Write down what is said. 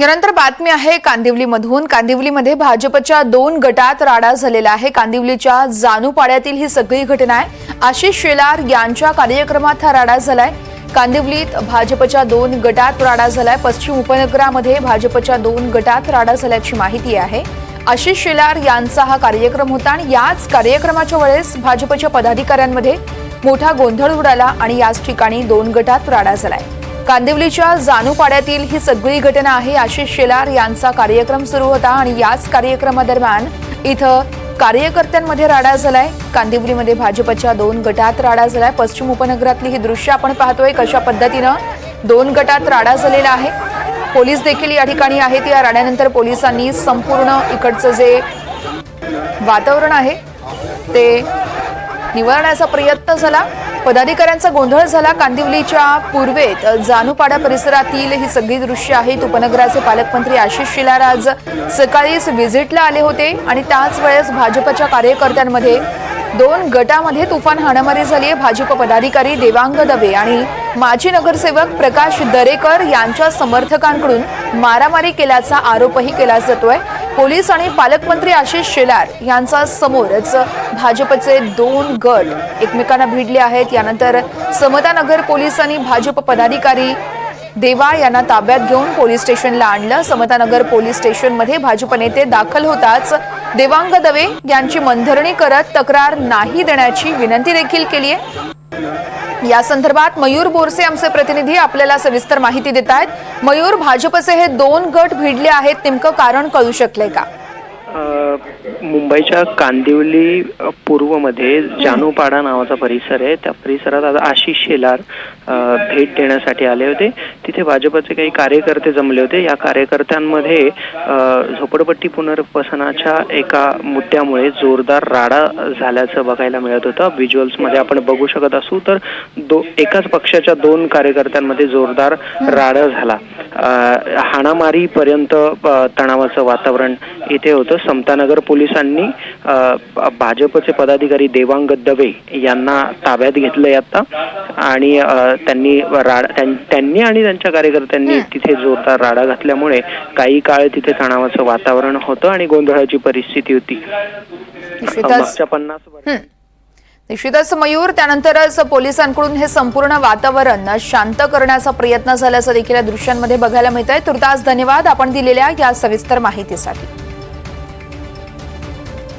यानंतर बातमी आहे कांदिवलीमधून. कांदिवलीमध्ये भाजपच्या दोन गटात राडा झालेला आहे. कांदिवलीच्या जानूपाड्यातील ही सगळी घटना आहे. आशिष शेलार यांच्या कार्यक्रमात हा राडा झालाय. कांदिवलीत भाजपच्या दोन गटात राडा झालाय. पश्चिम उपनगरामध्ये भाजपच्या दोन गटात राडा झाल्याची माहिती आहे. आशिष शेलार यांचा हा कार्यक्रम होता आणि याच कार्यक्रमाच्या वेळेस भाजपच्या पदाधिकाऱ्यांमध्ये मोठा गोंधळ उडाला आणि याच ठिकाणी दोन गटात राडा झालाय. कांदिवलीच्या जानूपाड्यातील ही सगळी घटना आहे. आशिष शेलार यांचा कार्यक्रम सुरू होता आणि याच कार्यक्रमादरम्यान इथं कार्यकर्त्यांमध्ये राडा झालाय. कांदिवलीमध्ये भाजपच्या दोन गटात राडा झालाय. पश्चिम उपनगरातली ही दृश्य आपण पाहतोय. कशा पद्धतीनं दोन गटात राडा झालेला आहे. पोलीस देखील या ठिकाणी आहेत. या राड्यानंतर पोलिसांनी संपूर्ण इकडचं जे वातावरण आहे ते निवारण्याचा प्रयत्न झाला. पदाधिकाऱ्यांचा गोंधळ झाला. कांदिवलीच्या पूर्वेत जानुपाडा परिसरातील ही सगळी दृश्य आहेत. उपनगराचे पालकमंत्री आशिष शिलार आज सकाळीच व्हिजिटला आले होते आणि त्याच वेळेस भाजपच्या कार्यकर्त्यांमध्ये दोन गटामध्ये तुफान हाणामारी झाली आहे. भाजप पदाधिकारी देवांग दवे आणि माजी नगरसेवक प्रकाश दरेकर यांच्या समर्थकांकडून मारामारी केल्याचा आरोपही केला जातोय. पोलीस आणि पालकमंत्री आशिष शेलार यांचा समोरच भाजपचे दोन गट एकमेकांना भिडले आहेत. यानंतर समतानगर पोलिसांनी भाजप पदाधिकारी देवा यांना ताब्यात घेऊन पोलीस स्टेशनला आणलं. समतानगर पोलीस स्टेशनमध्ये भाजप नेते दाखल होताच. देवांग दवे यांची मनधरणी करत तक्रार नाही देण्याची विनंती देखील केली आहे या संदर्भात मयूर बोरसे आमचे प्रतिनिधी आपल्याला सविस्तर माहिती देत आहेत. मयूर भाजपचे हे दोन गट भिडले आहेत नेमकं कारण कळू शकलंय का? मुंबईच्या कांदिवली पूर्वमध्ये जानूपाडा नावाचा परिसर आहे. त्या परिसरात आता आशिष शेलार भेट देण्यासाठी आले होते. तिथे भाजपचे काही कार्यकर्ते जमले होते. या कार्यकर्त्यांमध्ये झोपडपट्टी पुनर्वसनाच्या एका मुद्द्यामुळे जोरदार राडा झाल्याचं बघायला मिळत होतं. व्हिज्युअल्समध्ये आपण बघू शकत असू तर दो एकाच पक्षाच्या दोन कार्यकर्त्यांमध्ये जोरदार राडा झाला. हाणामारीपर्यंत तणावाचं वातावरण इथे होतं. समतानगर पोलिसांनी भाजपचे पदाधिकारी देवांग दवे यांना ताब्यात घेतलंय आता. आणि त्यांनी राड त्यां- त्यांनी आणि त्यांच्या कार्यकर्त्यांनी तिथे जोरदार राडा घातल्यामुळे काही काळ तिथे तणावाचं वातावरण होतं आणि गोंधळाची परिस्थिती होती. मागच्या पन्नास वर्ष. निश्चितच मयूर त्यानंतरच पोलिसांकडून हे संपूर्ण वातावरण शांत करण्याचा प्रयत्न झाल्याचं देखील या दृश्यांमध्ये बघायला मिळत आहे तुर्तास धन्यवाद. आपण दिलेल्या या सविस्तर माहितीसाठी.